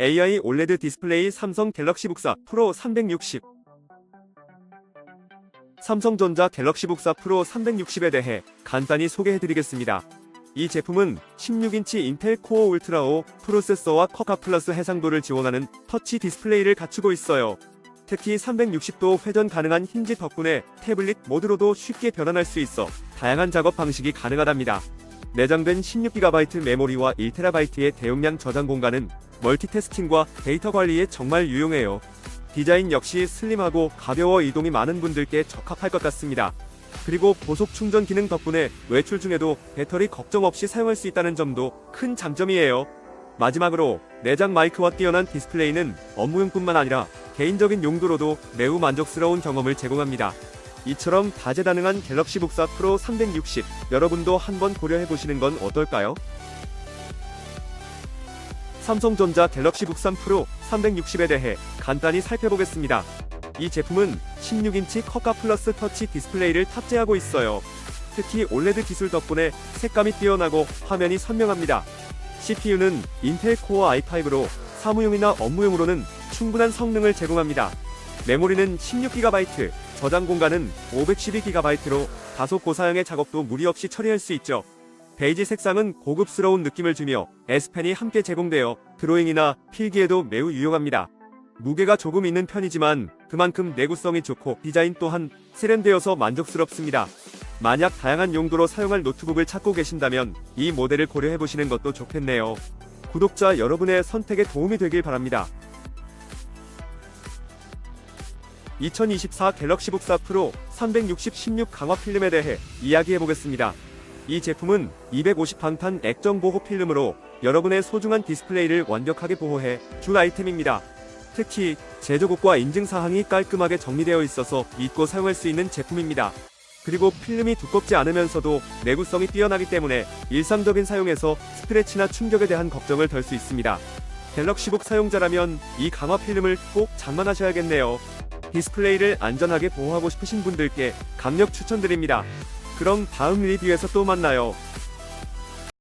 AI OLED 디스플레이 삼성 갤럭시 북사 프로 360 삼성전자 갤럭시 북사 프로 360에 대해 간단히 소개해드리겠습니다. 이 제품은 16인치 인텔 코어 울트라 5 프로세서와 커카 플러스 해상도를 지원하는 터치 디스플레이를 갖추고 있어요. 특히 360도 회전 가능한 힌지 덕분에 태블릿 모드로도 쉽게 변환할 수 있어 다양한 작업 방식이 가능하답니다. 내장된 16GB 메모리와 1TB의 대용량 저장 공간은 멀티태스킹과 데이터 관리에 정말 유용해요. 디자인 역시 슬림하고 가벼워 이동이 많은 분들께 적합할 것 같습니다. 그리고 고속 충전 기능 덕분에 외출 중에도 배터리 걱정 없이 사용할 수 있다는 점도 큰 장점이에요. 마지막으로 내장 마이크와 뛰어난 디스플레이는 업무용뿐만 아니라 개인적인 용도로도 매우 만족스러운 경험을 제공합니다. 이처럼 다재다능한 갤럭시 북사 프로 360 여러분도 한번 고려해 보시는 건 어떨까요? 삼성전자 갤럭시 북 3 프로 360에 대해 간단히 살펴보겠습니다. 이 제품은 16인치 커카 플러스 터치 디스플레이를 탑재하고 있어요. 특히 OLED 기술 덕분에 색감이 뛰어나고 화면이 선명합니다. CPU는 인텔 코어 i5로 사무용이나 업무용으로는 충분한 성능을 제공합니다. 메모리는 16GB, 저장 공간은 512GB로 다소 고사양의 작업도 무리 없이 처리할 수 있죠. 베이지 색상은 고급스러운 느낌을 주며 S펜이 함께 제공되어 드로잉이나 필기에도 매우 유용합니다. 무게가 조금 있는 편이지만 그만큼 내구성이 좋고 디자인 또한 세련되어서 만족스럽습니다. 만약 다양한 용도로 사용할 노트북을 찾고 계신다면 이 모델을 고려해보시는 것도 좋겠네요. 구독자 여러분의 선택에 도움이 되길 바랍니다. 2024 갤럭시 북 4 프로 360 16 강화 필름에 대해 이야기해보겠습니다. 이 제품은 250 방탄 액정 보호 필름으로 여러분의 소중한 디스플레이를 완벽하게 보호해 줄 아이템입니다. 특히 제조국과 인증 사항이 깔끔하게 정리되어 있어서 잊고 사용할 수 있는 제품입니다. 그리고 필름이 두껍지 않으면서도 내구성이 뛰어나기 때문에 일상적인 사용에서 스크래치나 충격에 대한 걱정을 덜 수 있습니다. 갤럭시북 사용자라면 이 강화 필름을 꼭 장만하셔야겠네요. 디스플레이를 안전하게 보호하고 싶으신 분들께 강력 추천드립니다. 그럼 다음 리뷰에서 또 만나요.